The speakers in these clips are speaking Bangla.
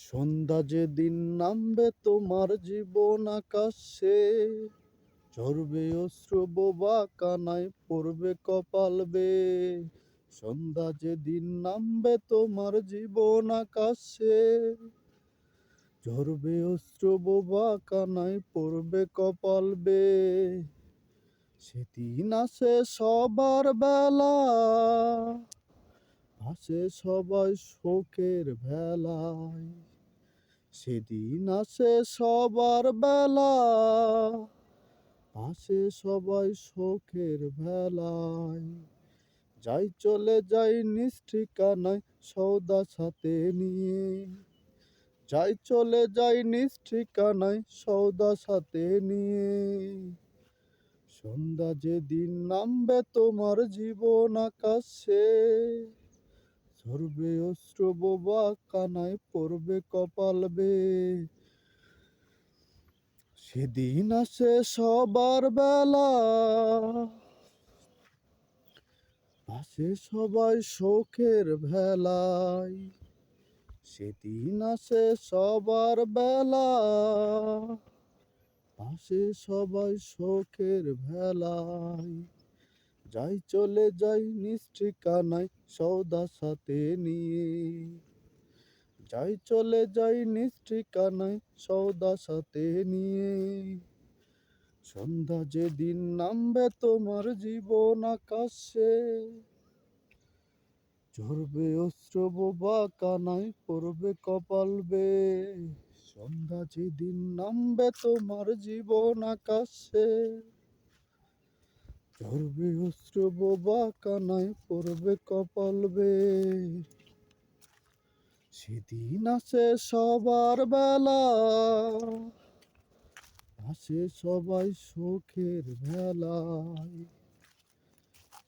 সন্ধ্যা যেদিন নামবে তোমার জীবন আকাশে, ঝরবে অশ্রু বোবা কানায় পড়বে কপাল বে। সন্ধ্যা যেদিন নামবে তোমার জীবন আকাশে, ঝরবে অশ্রু বোবা কানায় পড়বে কপাল বে। সেদিন আসে সবার বেলা আসে সবাই শোকের ভেলায় সেদিন আসে সবার বেলা। আসে সবাই শোকের ভেলায় যাই চলে যাই নিষ্ঠিকানায় সৌদা সাথে নিয়ে। যাই চলে যাই নিষ্ঠিকানায় সৌদা সাথে নিয়ে। সন্ধ্যা যেদিন নামবে তোমার জীবন আকাশে। ঝরবে অস্ত্র বোবা, কানায় পড়বে কপাল বে। সেদিন আসে সবার বেলা। আসে সবাই শোকের ভেলায়। সেদিন আসে সবার বেলা। আসে সবাই শোকের ভেলায়। যাই চলে যাই নিষ্ঠিকানায় সৌদা সাথে নিয়ে। যাই চলে যাই নিষ্ঠিকানায় সৌদা সাথে নিয়ে। সন্ধ্যা যেদিন নামবে তোমার জীবন আকাশে। ঝরবে অস্ত্র বোবা কানায়, পড়বে কপাল বে। সন্ধ্যা যেদিন নামবে তোমার জীবন আকাশে। ঝরবে অস্ত্র বোবা, কানায় পড়বে কপাল সেদিন আসে সবার বেলা, আসে সবাই সুখের ভেলায়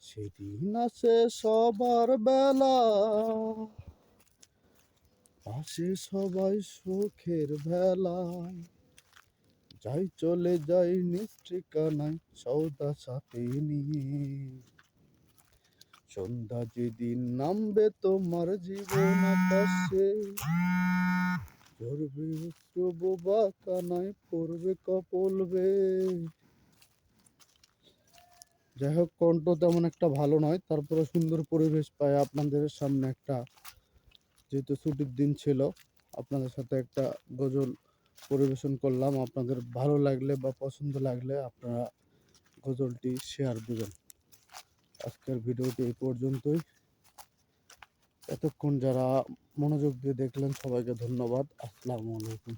সেদিন আসে সবার বেলা, আসে সবাই সুখের ভেলায় যাই চলে যাই নিষ্ঠিকানায় সৌদা সাথে নিয়ে। সন্ধ্যা যেদিন নামবে তোমার জীবন আকাশে, ঝরবে অশ্রু বোবা কানায়, পড়বে কপল বে যাই হোক, কণ্ঠ তেমন একটা ভালো নয়, তারপরে সুন্দর পরিবেশ পায় আপনাদের সামনে একটা, যেহেতু ছুটির দিন ছিল, আপনাদের সাথে একটা গজল পরিবেশন করলাম। আপনাদের ভালো লাগলে বা পছন্দ লাগলে আপনারা গজলটি শেয়ার দেবেন। আজকের ভিডিওটি এই পর্যন্তই। এতক্ষণ যারা মনোযোগ দিয়ে দেখলেন, সবাইকে ধন্যবাদ। আসসালামু আলাইকুম।